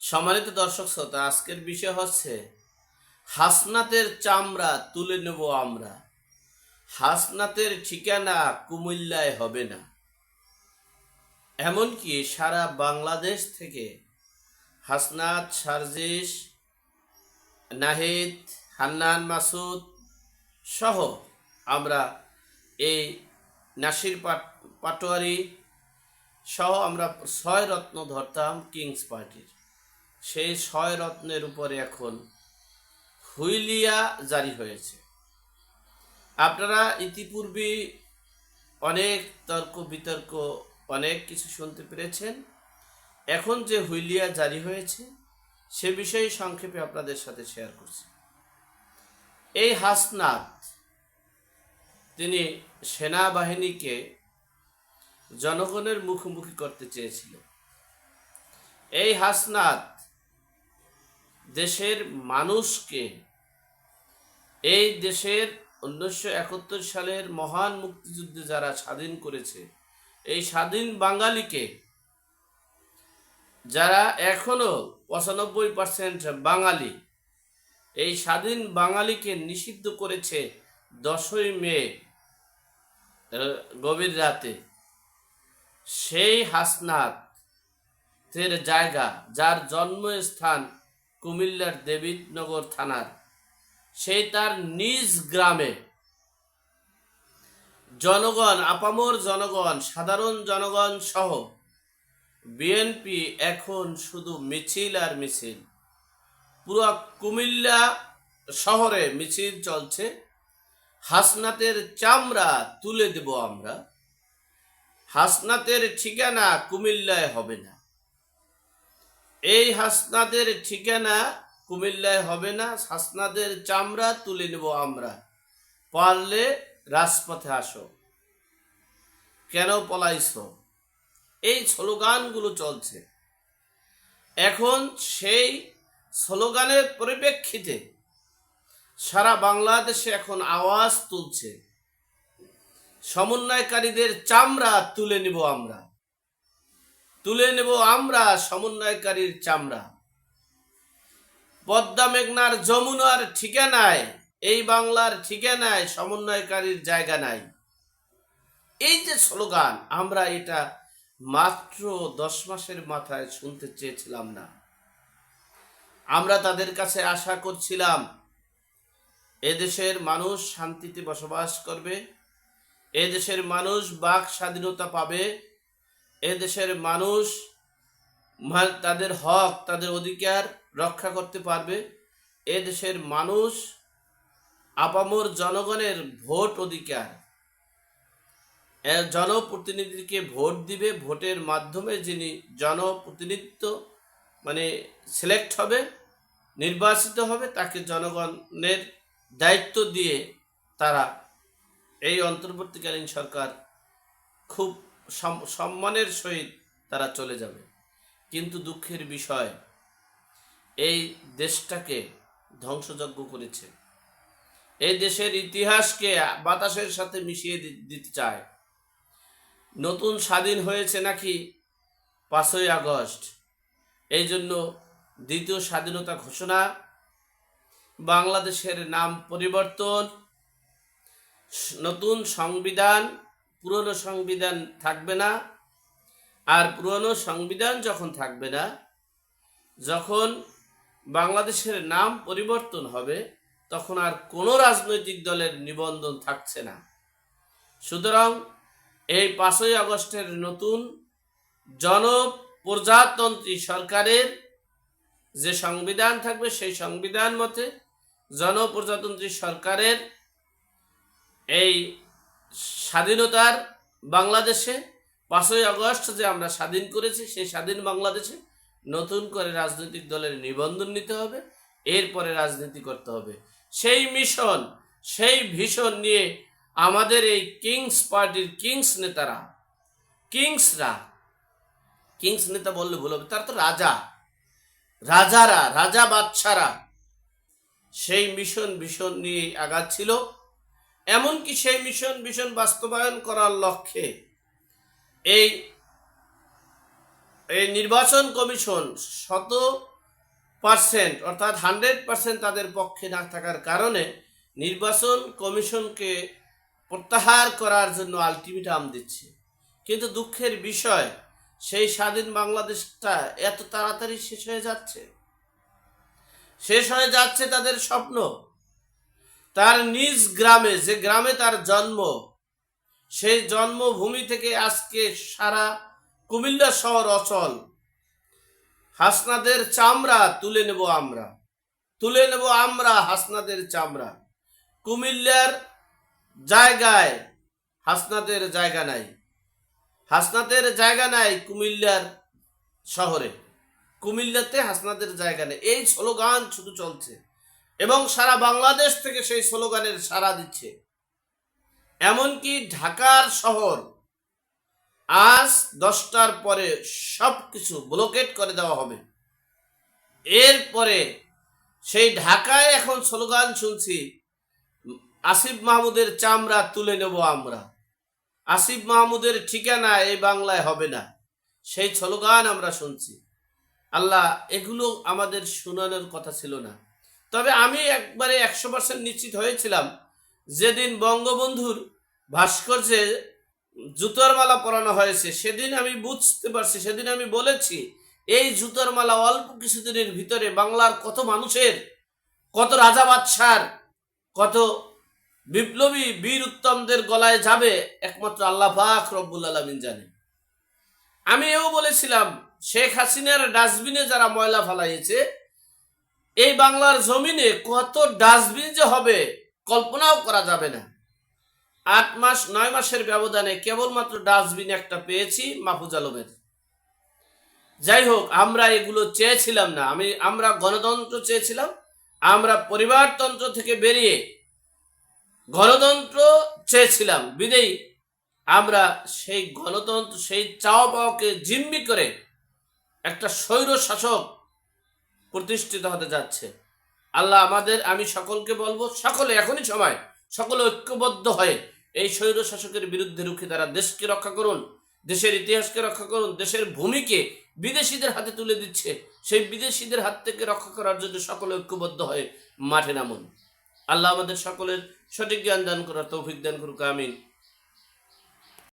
সম্মানিত দর্শক শ্রোতা, আজকের বিষয় হচ্ছে হাসনাতের চামড়া তুলে নেব আমরা। হাসনাতের ঠিকানা কুমিল্লায় হবে না। এমনকি সারা বাংলাদেশ থেকে হাসনাত সার্জিস নাহিদ, হান্নান, মাসুদ সহ আমরা এই নাসির পাট পাটোয়ারি সহ আমরা ছয় রত্ন ধরতাম কিংস পার্টির। সেই ছয় রত্নের উপরে এখন হুইলিয়া জারি হয়েছে। আপনারা ইতিপূর্বে অনেক তর্ক বিতর্ক, অনেক কিছু শুনতে পেরেছেন। এখন যে হুইলিয়া জারি হয়েছে, সে বিষয়ে সংক্ষেপে আপনাদের সাথে শেয়ার করছি। এই হাসনাত, তিনি সেনাবাহিনীকে জনগণের মুখোমুখি করতে চেয়েছিল এই হাসনাত দেশের মানুষকে এই দেশের উনিশশো একাত্তর সালের মহান মুক্তিযুদ্ধে যারা স্বাধীন করেছে, এই স্বাধীন বাঙালিকে যারা এখনও পঁচানব্বই পার্সেন্ট বাঙালি, এই স্বাধীন বাঙালিকে নিষিদ্ধ করেছে দশই মে গভীর রাতে। সেই হাসনাত এর জায়গা, যার জন্মস্থান কুমিল্লার দেবীনগর থানার। সেই তার নিজ গ্রামে জনগণ, আপামর জনগণ, সাধারণ জনগণ সহ বিএনপি এখন শুধু মিছিল আর মিছিল। পুরো কুমিল্লা শহরে মিছিল চলছে। হাসনাতের চামড়া তুলে দেব আমরা। হাসনাতের ঠিকানা কুমিল্লায় হবে না। এই হাসনাদের ঠিকানা কুমিল্লায় হবে না। হাসনাদের চামড়া তুলে নেব আমরা। পারলে রাজপথে আসো। কেন পলাইছ? এই স্লোগানগুলো চলছে। এখন সেই স্লোগানের পরিপ্রেক্ষিতে সারা বাংলাদেশে এখন আওয়াজ তুলছে। সমন্বয়কারীদের চামড়া তুলে নেব আমরা। তুলে নেব আমরা সমন্বয়কারীর চামড়া। পদ্মা মেঘনার যমুনার ঠিকানায়, এই বাংলার ঠিকানায় সমন্বয়কারীর জায়গা নাই। এই যে স্লোগান, আমরা এটা মাত্র দশ মাসের মাথায় শুনতে চেয়েছিলাম না। আমরা তাদের কাছে আশা করছিলাম, এদেশের মানুষ শান্তিতে বসবাস করবে, এদেশের মানুষ বাক স্বাধীনতা পাবে এদেশের মানুষ তাদের হক, তাদের অধিকার রক্ষা করতে পারবে। এদেশের মানুষ আপামর জনগণের ভোট অধিকার। জনপ্রতিনিধিকে ভোট দিবে, ভোটের মাধ্যমে যিনি জনপ্রতিনিধিত্ব মানে সিলেক্ট হবে, নির্বাচিত হবে, তাকে জনগণের দায়িত্ব দিয়ে তারা এই অন্তর্বর্তীকালীন সরকার খুব সম্মানের সহিত তারা চলে যাবে। কিন্তু দুঃখের বিষয়, এই দেশটাকে ধ্বংসযজ্ঞ করেছে। এই দেশের ইতিহাসকে বাতাসের সাথে মিশিয়ে দিতে চায়। নতুন স্বাধীন হয়েছে নাকি পাঁচই আগস্ট? এই জন্য দ্বিতীয় স্বাধীনতা ঘোষণা, বাংলাদেশের নাম পরিবর্তন, নতুন সংবিধান পুরনো সংবিধান থাকবে না। আর পুরনো সংবিধান যখন থাকবে না, যখন বাংলাদেশের নাম পরিবর্তন হবে, তখন আর কোনো রাজনৈতিক দলের নিবন্ধন থাকছে না। সুতরাং এই পাঁচই আগস্টের নতুন জনপ্রজাতন্ত্রী সরকারের যে সংবিধান থাকবে, সেই সংবিধান মতে জনপ্রজাতন্ত্রী সরকারের এই স্বাধীনতার বাংলাদেশে পাঁচই আগস্ট যে আমরা স্বাধীন করেছি, সেই স্বাধীন বাংলাদেশে নতুন করে রাজনৈতিক দলের নিবন্ধন নিতে হবে, এরপরে রাজনীতি করতে হবে। সেই মিশন, সেই ভিশন নিয়ে আমাদের এই কিংস পার্টির কিংস নেতারা, কিংসরা, কিংস নেতা বললে ভুল হবে, তারা তো রাজা। রাজারা, রাজা বাচ্চারা সেই মিশন ভীষণ নিয়ে আগাচ্ছিল এমনকি সেই মিশন ভীষণ বাস্তবায়ন করার লক্ষ্যে এই এই নির্বাচন কমিশন শত পার্সেন্ট, অর্থাৎ হান্ড্রেড পার্সেন্ট তাদের পক্ষে না থাকার কারণে নির্বাচন কমিশনকে প্রত্যাহার করার জন্য আলটিমেটাম দিচ্ছে। কিন্তু দুঃখের বিষয়, সেই স্বাধীন বাংলাদেশটা এত তাড়াতাড়ি শেষ হয়ে যাচ্ছে। শেষ হয়ে যাচ্ছে তাদের স্বপ্ন। তার নিজ গ্রামে, যে গ্রামে তার জন্ম, সেই জন্মভূমি থেকে আজকে সারা কুমিল্লা শহর অচল। হাসনাদের চামড়া তুলে নেব আমরা। তুলে নেব আমরা হাসনাদের চামড়া। কুমিল্লার জায়গায় হাসনাদের জায়গা নাই। হাসনাদের জায়গা নাই কুমিল্লার শহরে। কুমিল্লাতে হাসনাদের জায়গা নেই। এই স্লোগান শুধু চলছে। এবং সারা বাংলাদেশ থেকে সেই স্লোগানের সাড়া দিচ্ছে। এমনকি ঢাকার শহর আজ দশটার পরে সব কিছু ব্লকেট করে দেওয়া হবে। এরপরে সেই ঢাকায় এখন স্লোগান শুনছি, আসিফ মাহমুদের চামড়া তুলে নেব আমরা। আসিফ মাহমুদের ঠিকানা এই বাংলায় হবে না, সেই স্লোগান আমরা শুনছি। আল্লাহ, এগুলো আমাদের শোনানোর কথা ছিল না। তবে আমি একবারে একশো পার্সেন্ট নিশ্চিত হয়েছিলাম যেদিন বঙ্গবন্ধুর ভাস্কর্যে জুতোর মালা পরানো হয়েছে, সেদিন আমি বুঝতে পারছি, সেদিন আমি বলেছি, এই জুতোর মালা অল্প কিছুদিনের ভিতরে বাংলার কত মানুষের, কত রাজা বাদশার, কত বিপ্লবী বীর উত্তমদের গলায় যাবে, একমাত্র আল্লাহ পাক রব্বুল আলমিন জানে। আমি এও বলেছিলাম, শেখ হাসিনার ডাস্টবিনে যারা ময়লা ফালাইছে এই বাংলার জমিনে কত ডাস্টবিন যে হবে, কল্পনাও করা যাবে না। আট মাস, নয় মাসের ব্যবধানে কেবলমাত্র ডাস্টবিন একটা পেয়েছি মাহফুজ আলমের। যাই হোক, আমরা এগুলো চেয়েছিলাম না। আমি, আমরা গণতন্ত্র চেয়েছিলাম, আমরা পরিবারতন্ত্র থেকে বেরিয়ে গণতন্ত্র চেয়েছিলাম বিদেয়ী আমরা সেই গণতন্ত্র, সেই চাওয়া পাওয়াকে জিম্মি করে একটা স্বৈর শাসক প্রতিষ্ঠিত হতে যাচ্ছে। আল্লাহ আমাদের, আমি সকলকে বলব, সকলে এখনই সময়, সকলে ঐক্যবদ্ধ হয়ে এই স্বৈর শাসকের বিরুদ্ধে রুখে তারা দেশকে রক্ষা করুন, দেশের ইতিহাসকে রক্ষা করুন, দেশের ভূমিকে বিদেশিদের হাতে তুলে দিচ্ছে, সেই বিদেশিদের হাত থেকে রক্ষা করার জন্য সকলে ঐক্যবদ্ধ হয়ে মাঠে নামুন। আল্লাহ আমাদের সকলের সঠিক জ্ঞান দান করার তৌফিক দান করুক, আমিন।